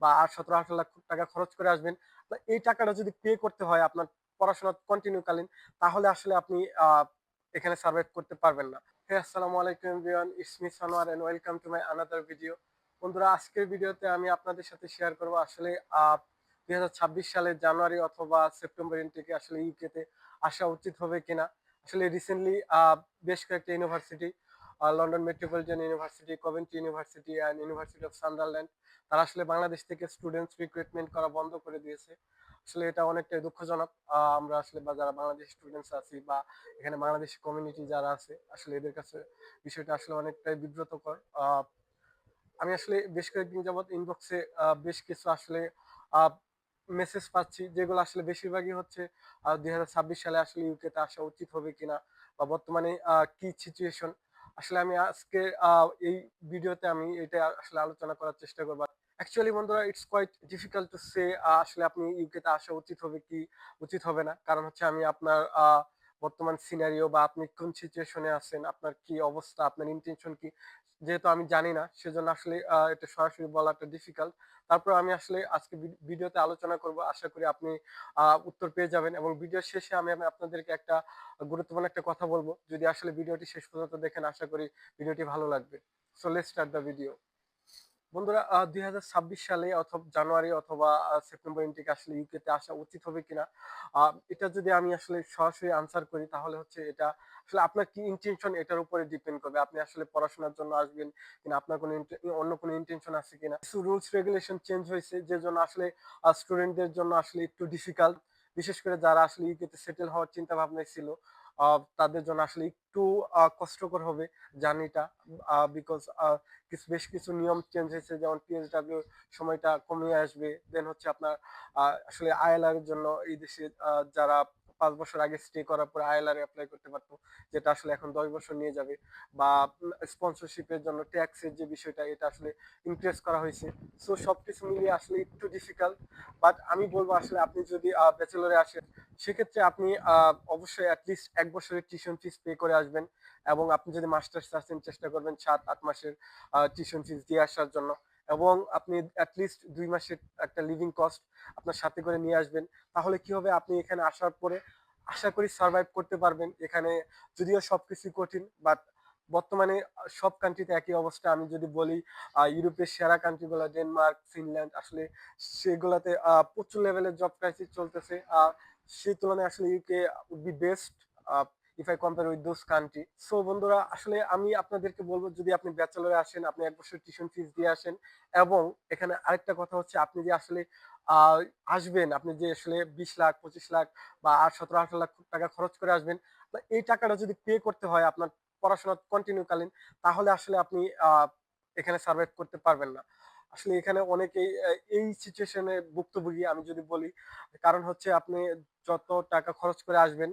বা আট সতেরো আঠারো লাখ টাকা খরচ করে আসবেন। এই টাকাটা যদি পে করতে হয় আপনার পড়াশোনা কন্টিনিউ কালীন, তাহলে আসলে আপনি এখানে সার্ভাইভ করতে পারবেন না। আসসালামু আলাইকুম everyone it's me Sanowar and welcome to my another video বন্ধুরা, আজকের ভিডিওতে আমি আপনাদের সাথে শেয়ার করব আসলে দুই হাজার ছাব্বিশ সালের জানুয়ারি অথবা সেপ্টেম্বর থেকে আসলে ইউকেতে আসা উচিত হবে কিনা। আসলে রিসেন্টলি বেশ কয়েকটা university London metropolitan university Coventry university and university of Sunderland তারা আসলে বাংলাদেশ থেকে স্টুডেন্টস রিক্রুটমেন্ট করা বন্ধ করে দিয়েছে। আসলে এটা অনেকটাই দুঃখজনক। আমরা আসলে বা যারা বাংলাদেশ স্টুডেন্টস আছি বা এখানে বাংলাদেশি কমিউনিটি যারা আছে, আসলে এদের কাছে বিষয়টা আসলে অনেকটাই বিব্রতকর। আমি আসলে বেশ কয়েকদিন যাবৎ ইনবক্সে বেশ কিছু আসলে মেসেজ পাচ্ছি, যেগুলো আসলে বেশিরভাগই হচ্ছে দুই হাজার ছাব্বিশ সালে আসলে ইউকেতে আসা উচিত হবে কিনা বা বর্তমানে কি সিচুয়েশন আসলে আমি আজকে এই ভিডিওতে আমি এটা আসলে আলোচনা করার চেষ্টা করব। অ্যাকচুয়ালি বন্ধুরা it's quite difficult to say আসলে আপনি ইউকেতে আসা উচিত হবে কি উচিত হবে না। কারণ হচ্ছে আমি আপনার বর্তমান সিনারিও বা আপনি কোন সিচুয়েশনে আছেন, আপনার কি অবস্থা, আপনার ইন্টেনশন কি? যেহেতু আমি জানি না, সেজন্য আসলে এটা সরাসরি বলাটা ডিফিকাল্ট তারপর আমি আসলে আজকে ভিডিওতে আলোচনা করব। আশা করি আপনি উত্তর পেয়ে যাবেন এবং ভিডিও শেষে আমি আমি আপনাদেরকে একটা গুরুত্বপূর্ণ একটা কথা বলব। যদি আসলে ভিডিওটি শেষ পর্যন্ত দেখেন, আশা করি ভিডিওটি ভালো লাগবে। So let's start the video বন্ধুরা দুই হাজার ছাব্বিশ সালে অথবা জানুয়ারি অথবা সেপ্টেম্বর ইন্টিকে আসলে ইউকেতে আসা উচিত হবে কিনা এটা যদি আমি আসলে সরাসরি আনসার করি, তাহলে হচ্ছে এটা আসলে আপনার কি ইন্টেনশন এটার উপরে ডিপেন্ড করবে? আপনি আসলে পড়াশোনার জন্য আসবেন কিনা, আপনার কোনো অন্য কোনো ইন্টেনশন আছে কিনা? কিছু রুলস রেগুলেশন চেঞ্জ হয়েছে, যে জন্য আসলে স্টুডেন্টদের জন্য আসলে একটু ডিফিকাল্ট বিশেষ করে যারা আসলে ইউকেতে সেটেল হওয়ার চিন্তা ভাবনায় ছিল তাদের জন্য আসলে একটু কষ্টকর হবে জার্নিটা। বিকজ কিছু, বেশ কিছু নিয়ম চেঞ্জ হয়েছে। যেমন পিএসডাব্লিউ সময়টা কমিয়ে আসবে। দেন হচ্ছে আপনার আসলে আইএলআর এর জন্য এই দেশে যারা পাঁচ বছর আগে স্টে করার পর আইএলআর অ্যাপ্লাই করতে পারতো, যেটা আসলে এখন দশ বছর নিয়ে যাবে। বা স্পন্সরশিপের জন্য ট্যাক্সের যে বিষয়টা, এটা আসলে ইনক্রিজ করা হয়েছে। সো সবকিছু মিলিয়ে আসলে একটু ডিফিকাল্ট বাট আমি বলব আসলে আপনি যদি ব্যাচেলরে আসেন, সেক্ষেত্রে আপনি অবশ্যই অ্যাটলিস্ট এক বছরের টিউশন ফিস পে করে আসবেন। এবং আপনি যদি মাস্টার্স আসেন, চেষ্টা করবেন সাত, আট মাসের টিউশন ফিস দিয়ে আসার জন্য। এবং আপনি অ্যাটলিস্ট দুই মাসের একটা লিভিং কস্ট আপনার সাথে করে নিয়ে আসবেন। তাহলে কি হবে? আপনি এখানে আসার পরে আশা করি সার্ভাইভ করতে পারবেন। এখানে যদিও সবকিছু কঠিন বাট বর্তমানে সব কান্ট্রিতে একই অবস্থা। আমি যদি বলি ইউরোপের সেরা কান্ট্রিগুলো ডেনমার্ক, ফিনল্যান্ড, আসলে সেগুলোতে প্রচুর লেভেলের জব ক্রাইসিস চলতেছে। আর সেই তুলনায় আসলে UK would be best if I compare with those country so বন্ধুরা, আসলে আমি আপনাদেরকে বলব, যদি আপনি ব্যাচেলরে আসেন, আপনি এক বছর টিউশন ফিস দিয়ে আসেন, এবং এখানে আরেকটা কথা হচ্ছে, আপনি যে আসলে আসবেন, আপনি যে আসলে বিশ লাখ, পঁচিশ লাখ বা আট, সতেরো, আঠারো লাখ টাকা খরচ করে আসবেন এই টাকাটা যদি পে করতে হয় আপনার পড়াশোনা কন্টিনিউ কালীন তাহলে আসলে আপনি এখানে সার্ভাইভ করতে পারবেন না। আসলে এখানে অনেকেই এই সিচুয়েশনে ভুক্তভোগী, আমি যদি বলি, কারণ হচ্ছে আপনি যত টাকা খরচ করে আসবেন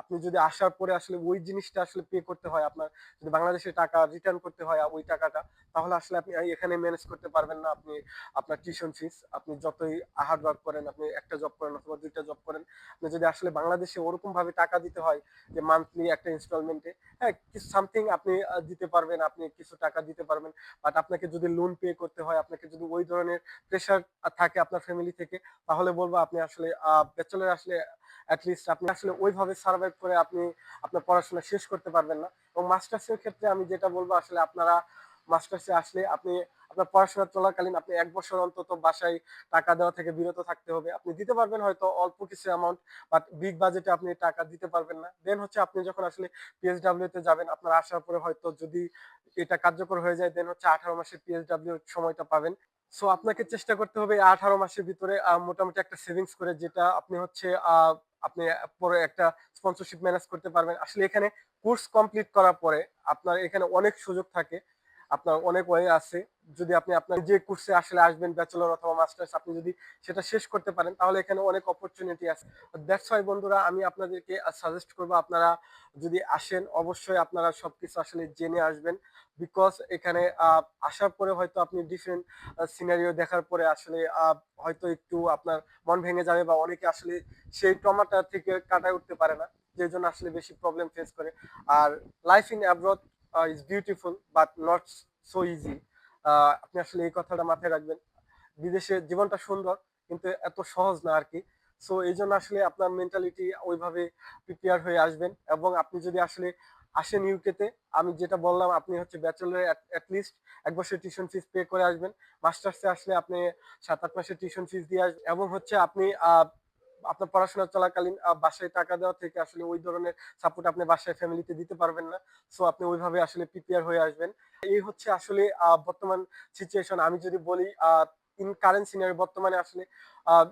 আপনি যদি আসার পরে আসলে ওই জিনিসটা আসলে পে করতে হয়, আপনার যদি বাংলাদেশের টাকা রিটার্ন করতে হয় ওই টাকাটা, তাহলে আসলে আপনি এখানে ম্যানেজ করতে পারবেন না আপনি আপনার টিউশন ফিস আপনি যতই হার্ড ওয়ার্ক করেন, আপনি একটা জব করেন অথবা দুইটা জব করেন, আপনি যদি আসলে বাংলাদেশে ওরকম ভাবে টাকা দিতে হয় যে মান্থলি একটা ইনস্টলমেন্টে হ্যাঁ কিছু সামথিং আপনি দিতে পারবেন, আপনি কিছু টাকা দিতে পারবেন বাট আপনাকে যদি লোন পে করতে হয়, আপনাকে যদি ওই ধরনের প্রেশার থাকে আপনার ফ্যামিলি থেকে, তাহলে বলব আপনি আসলে ব্যাচেলর আসলে অ্যাটলিস্ট আপনি আসলে ওইভাবে সার্ভাইভ করে আপনি আপনার পড়াশোনা শেষ করতে পারবেন না। এবং মাস্টার্সের ক্ষেত্রে আমি যেটা বলব, আসলে আপনারা মাস্টার্সে আসলে আপনি আপনার পড়াশোনা চলাকালীন আপনি এক বছর অন্তত বাসায় টাকা দেওয়া থেকে বিরত থাকতে হবে। আপনি দিতে পারবেন হয়তো অল্প কিছু অ্যামাউন্ট বাট বিগ বাজেটে আপনি টাকা দিতে পারবেন না। দেন হচ্ছে আপনি যখন আসলে পিএসডাব্লিউ তে যাবেন, আপনার আসার পরে হয়তো যদি এটা কার্যকর হয়ে যায় দেন হচ্ছে আঠারো মাসের পিএসডাব্লিউ সময়টা পাবেন। সো আপনাকে চেষ্টা করতে হবে আঠারো মাসের ভিতরে মোটামুটি একটা সেভিংস করে, যেটা আপনি হচ্ছে আপনি পরে একটা স্পন্সরশিপ ম্যানেজ করতে পারবেন। আসলে এখানে কোর্স কমপ্লিট করার পরে আপনার এখানে অনেক সুযোগ থাকে। আপনার অনেক ওয়ে আছে। যদি আপনি আপনার যে কোর্সে আসলে আসবেন ব্যাচেলর অথবা মাস্টার্স আপনি যদি সেটা শেষ করতে পারেন, তাহলে এখানে অনেক অপরচুনিটি আছে। দ্যাটস ওয়াই বন্ধুরা, আমি আপনাদেরকে সাজেস্ট করব, আপনারা যদি আসেন, অবশ্যই আপনারা সবকিছু আসলে জেনে আসবেন। বিকজ এখানে আসার পরে হয়তো আপনি ডিফারেন্ট সিনারিও দেখার পরে আসলে হয়তো একটু আপনার মন ভেঙে যাবে বা অনেকে আসলে সেই টমাটা থেকে কাটায় উঠতে পারে না যে জন্য আসলে বেশি প্রবলেম ফেস করে। আর life in abroad is beautiful but not so easy আপনি আসলে এই কথাটা মাথায় রাখবেন। বিদেশে জীবনটা সুন্দর, কিন্তু এত সহজ না আর কি। সো এই জন্য আসলে আপনার মেন্টালিটি ওইভাবে প্রিপেয়ার হয়ে আসবেন। এবং আপনি যদি আসলে আসেন ইউকেতে আমি যেটা বললাম, আপনি হচ্ছে ব্যাচেলর অ্যাটলিস্ট এক বছর টিউশন ফিস পে করে আসবেন। মাস্টার্সে আসলে আপনি সাত আট মাসের টিউশন ফিস দিয়ে আসবেন এবং হচ্ছে আপনি আপনার পড়াশোনা চলাকালীন বাসায় টাকা দেওয়া থেকে আসলে ওই ধরনের সাপোর্ট আপনি বাসায় ফ্যামিলিতে দিতে পারবেন না। সো আপনি ওইভাবে আসলে প্রিপেয়ার হয়ে আসবেন। এই হচ্ছে আসলে বর্তমান সিচুয়েশন আমি যদি বলি ইন কারেন্ট সিনারি বর্তমানে আসলে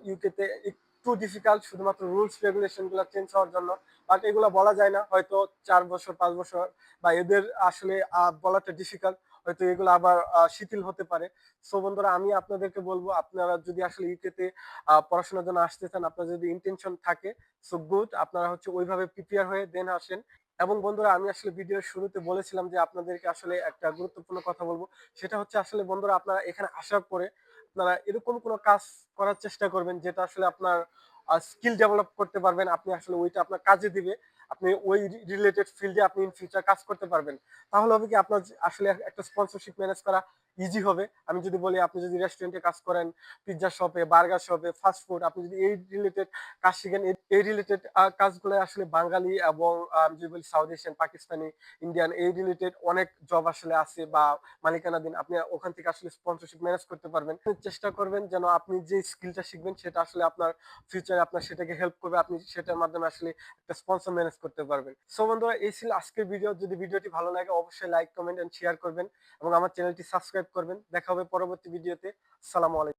ইউকেতে একটু ডিফিকাল্ট শুধুমাত্র রুলস রেগুলেশনগুলো চেঞ্জ হওয়ার জন্য। বাট এগুলো বলা যায় না। হয়তো চার বছর, পাঁচ বছর বা এদের আসলে বলাটা ডিফিকাল্ট হয়তো এগুলো আবার শিথিল হতে পারে। সো বন্ধুরা, আমি আপনাদেরকে বলব, আপনারা যদি আসলে ইউকেতে পড়াশোনার জন্য আসতে চান, আপনার যদি ইন্টেনশন থাকে সো গুড আপনারা হচ্ছে ওইভাবে প্রিপেয়ার হয়ে দেন আসেন। এবং বন্ধুরা, আমি আসলে ভিডিওর শুরুতে বলেছিলাম যে, আপনাদেরকে আসলে একটা গুরুত্বপূর্ণ কথা বলব। সেটা হচ্ছে আসলে বন্ধুরা, আপনারা এখানে আসার পরে আপনারা এরকম কোনো কাজ করার চেষ্টা করবেন, যেটা আসলে আপনার স্কিল ডেভেলপ করতে পারবেন, আপনি আসলে ওইটা আপনার কাজে দিবে। আপনি ওই রিলেটেড ফিল্ডে আপনি ইন ফিউচার কাজ করতে পারবেন, তাহলে হবে কি আপনার আসলে একটা স্পন্সরশিপ ম্যানেজ করা ইজি হবে। আমি যদি বলি, আপনি যদি রেস্টুরেন্টে কাজ করেন পিৎজা শপে বার্গার শপে ফাস্ট ফুড আপনি যদি এই রিলেটেড কাজ শিখেন, এই- রিলেটেড কাজগুলো আসলে বাঙালি এবং আমি যদি বলি সাউথ এশিয়ান পাকিস্তানি ইন্ডিয়ান এই রিলেটেড অনেক জব আসলে আছে বা মালিকানাধীন। আপনি ওখান থেকে আসলে স্পন্সরশিপ ম্যানেজ করতে পারবেন। চেষ্টা করবেন যেন আপনি যে স্কিলটা শিখবেন, সেটা আসলে আপনার ফিউচারে আপনার সেটাকে হেল্প করবে। আপনি সেটার মাধ্যমে আসলে একটা স্পন্সর ম্যানেজ করতে পারবেন। সো বন্ধুরা, এই ছিল আজকের ভিডিও যদি ভিডিওটি ভালো লাগে, অবশ্যই লাইক কমেন্ট এন্ড শেয়ার করবেন এবং আমার চ্যানেলটি সাবস্ক্রাইব করবেন। দেখা হবে পরবর্তী ভিডিওতে। সালামু আলাইকুম।